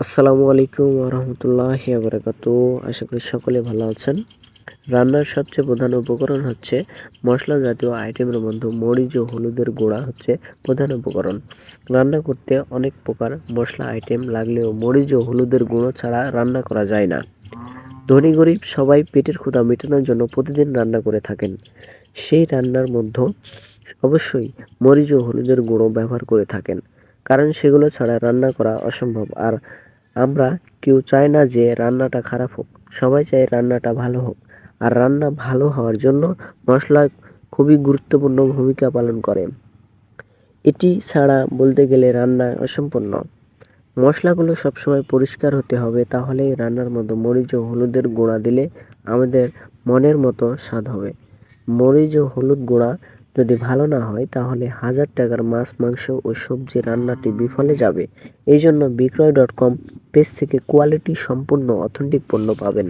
আসসালামু আলাইকুম রহমতুল্লাহ বারাকাতু আশা করি সকলে ভালো আছেন। রান্নার সবচেয়ে প্রধান উপকরণ হচ্ছে মশলা জাতীয় আইটেমের মধ্যে মরিচ ও হলুদের গুঁড়া হচ্ছে প্রধান উপকরণ। রান্না করতে অনেক প্রকার মশলা আইটেম লাগলেও মরিচ ও হলুদের গুঁড়ো ছাড়া রান্না করা যায় না। ধনী গরিব সবাই পেটের ক্ষুধা মেটানোর জন্য প্রতিদিন রান্না করে থাকেন। সেই রান্নার মধ্যে অবশ্যই মরিচ ও হলুদের গুঁড়ো ব্যবহার করে থাকেন, কারণ সেগুলো ছাড়া রান্না করা অসম্ভব। আর আমরা কেউ চায় না যে রান্নাটা খারাপ হোক। সবাই চায় রান্নাটা ভালো হোক। আর রান্না ভালো হওয়ার জন্য মশলা খুবই গুরুত্বপূর্ণ ভূমিকা পালন করে। এটি ছাড়া বলতে গেলে রান্না অসম্পূর্ণ। মশলাগুলো সবসময় পরিষ্কার হতে হবে, তাহলেই রান্নার মতো মরিচ ও হলুদের গুঁড়া দিলে আমাদের মনের মতো স্বাদ হবে। মরিচ ও হলুদ গুঁড়া যদি ভালো না হয়, তাহলে হাজার টাকার মাছ, মাংস ও সবজি রান্নাটি বিফলে যাবে। এই জন্য বিক্রয় ডট কম পেজ থেকে কোয়ালিটি সম্পূর্ণ অথেন্টিক পণ্য পাবেন।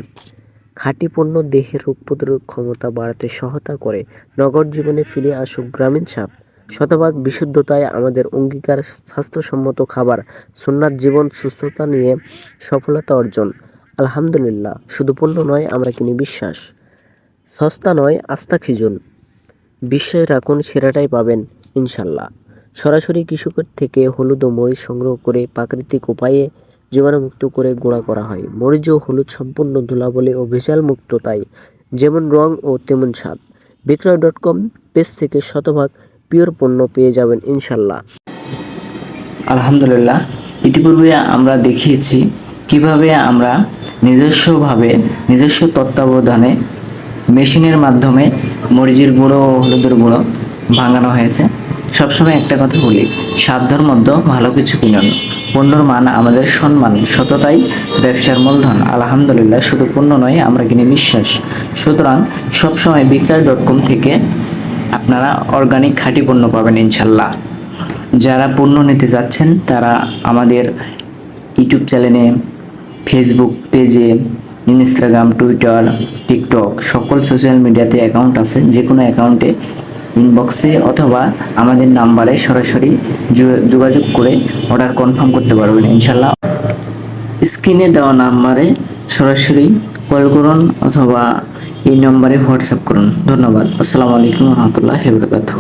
খাঁটি পণ্য দেহের রোগ প্রতিরোধ ক্ষমতা বাড়াতে সহায়তা করে নগর জীবনে ফিরে আসুক গ্রামীণ সাপ। শতভাগ বিশুদ্ধতায় আমাদের অঙ্গীকার স্বাস্থ্যসম্মত খাবার, সুন্নাত জীবন, সুস্থতা নিয়ে সফলতা অর্জন। আলহামদুলিল্লাহ, শুধু পণ্য নয়, আমরা কিনি বিশ্বাস। সস্তা নয়, আস্থা খিজুন। বিশ্বাস রাখুন, সেরাটাই পাবেন, ইনশাল্লাহ। সরাসরি কৃষকের থেকে হলুদ ও মরিচ সংগ্রহ করে প্রাকৃতিক উপায়ে জীবাণুমুক্ত করে গুঁড়া করা হয়। মরিচ ও হলুদ সম্পূর্ণ ধুলাবলি ও ভেজাল মুক্ত তাই, যেমন রং ও তেমন স্বাদ। বিক্রয় ডট কম পেজ থেকে শতভাগ পিওর পণ্য পেয়ে যাবেন ইনশাল্লাহ। আলহামদুলিল্লাহ। ইতিপূর্বে আমরা দেখিয়েছি কীভাবে আমরা নিজস্বভাবে নিজস্ব তত্ত্বাবধানে মেশিনের মাধ্যমে মরিচের গুঁড়ো ও হলুদের গুঁড়ো ভাঙানো হয়েছে। সবসময় একটা কথা বলি, সাধ্যর মধ্যে ভালো কিছু কিনুন। পণ্যর মান আমাদের সম্মান, সততাই ব্যবসার মূলধন। আলহামদুলিল্লাহ, শুধু পণ্য নয়, আমরা কিনে বিশ্বাস। সুতরাং সবসময় বিক্রয় ডট কম থেকে আপনারা অর্গানিক খাঁটি পণ্য পাবেন ইনশাল্লাহ। যারা পণ্য নিতে যাচ্ছেন, তারা আমাদের ইউটিউব চ্যানেলে ফেসবুক পেজে ইনস্টাগ্রাম টুইটার টিকটক সকল সোশ্যাল মিডিয়াতে অ্যাকাউন্ট আছে। যে কোনো অ্যাকাউন্টে ইনবক্সে অথবা আমাদের নাম্বারে সরাসরি যোগাযোগ করে অর্ডার কনফার্ম করতে পারবেন ইনশাল্লাহ স্ক্রিনে দেওয়া নাম্বারে সরাসরি কল করুন অথবা এই নম্বরে হোয়াটসঅ্যাপ করুন। ধন্যবাদ। আসসালামু আলাইকুম রহমতুল্লাহ বরকাতুহ।